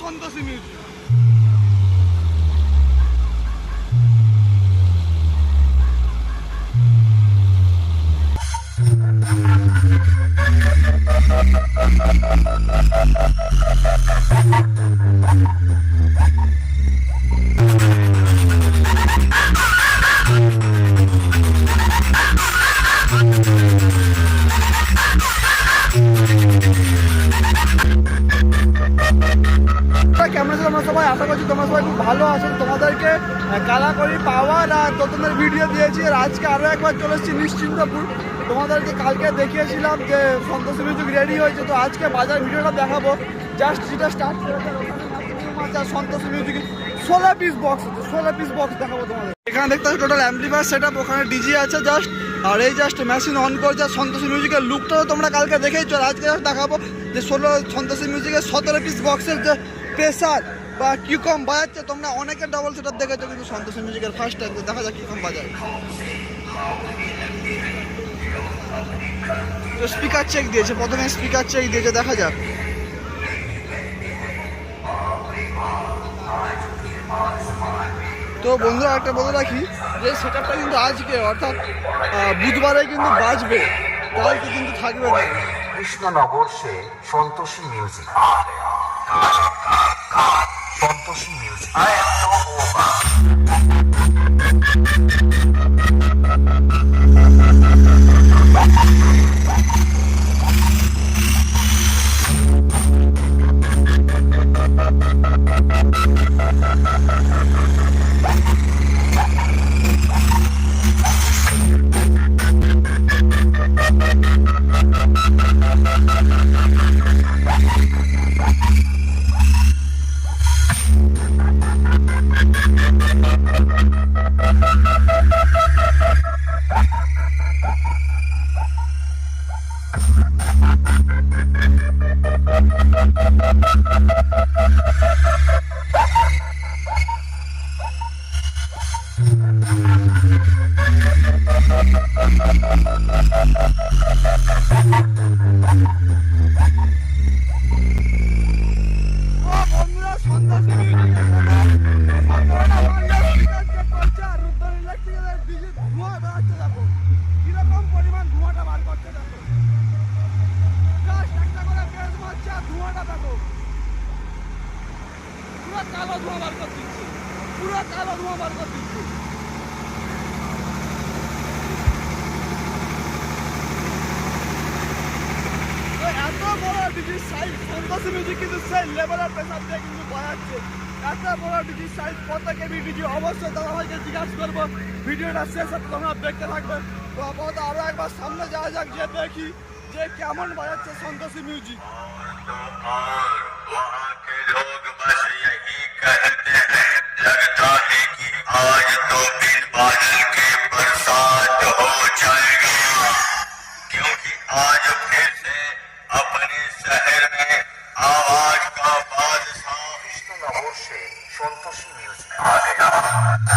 Santoshi music কেমন আছো তোমরা সবাই? আশা করছি তোমরা সবাই খুব ভালো আছো। তোমাদেরকে কালাকড়ি পাওয়ার আর তোদের ভিডিও দিয়েছি। আর আজকে আরও একবার চলে এসেছি নিশ্চিন্তপুর। তোমাদেরকে কালকে দেখিয়েছিলাম যে সন্তোষ মিউজিক রেডি হয়েছে। তো আজকে বাজার ভিডিওটা দেখাবো। জাস্ট যেটা স্টার্ট করেছে সন্তোষ মিউজিক ষোলো পিস বক্স আছে। ষোলো পিস বক্স দেখাবো তোমাদের। এখানে দেখতে পাচ্ছি টোটাল অ্যাম্পলিফায়ার সেট আপ ওখানে ডিজি আছে জাস্ট আর এই জাস্ট মেশিন অন করে যা সন্তোষী মিউজিকের লুকটাও তোমরা কালকে দেখেইছো। আর আজকে দেখাবো যে ষোলো সন্তোষী মিউজিকের সতেরো পিস বক্সের যে প্রেসার বা কি কম বাজাচ্ছে তোমরা অনেকের ডবল সেটার দেখেছ কিন্তু সন্তোষ মিউজিকের ফার্স্ট টাইম দেখা যাক কি কম বাজায়। তো স্পিকার চেক দিয়েছে, প্রথমে স্পিকার চেক দিয়েছে, দেখা যাক। তো বন্ধুরা, একটা বলে রাখি যে সেটআপটা কিন্তু আজকে, অর্থাৎ বুধবারে কিন্তু বাজবে, কালকে কিন্তু থাকবে না। কৃষ্ণনগর সে সন্তোষী মিউজিক সন্তোষী মিউজিক ও বন্ধুরা সন্ত্রাসী মিউজিক আপনারা পুরো কালো ধোঁয়া বার করে দিচ্ছে। পুরো কালো ধোঁয়া বার করে দিচ্ছে তো এত বড় ডিজির সন্তোষী মিউজিক কিন্তু সেই লেভেলের প্রেসার দিয়ে কিন্তু বাজাচ্ছে এত বড় ডিজির সাইজ কত কেবি ডিজি, অবশ্যই দাদা ভাইকে জিজ্ঞাসা করব। ভিডিওটা শেষ হতে তোমরা দেখতে থাকবে। তো আপাতত আরও একবার সামনে যাওয়া যাক যে দেখি যে কেমন বাজাচ্ছে সন্তোষী মিউজিক Ah.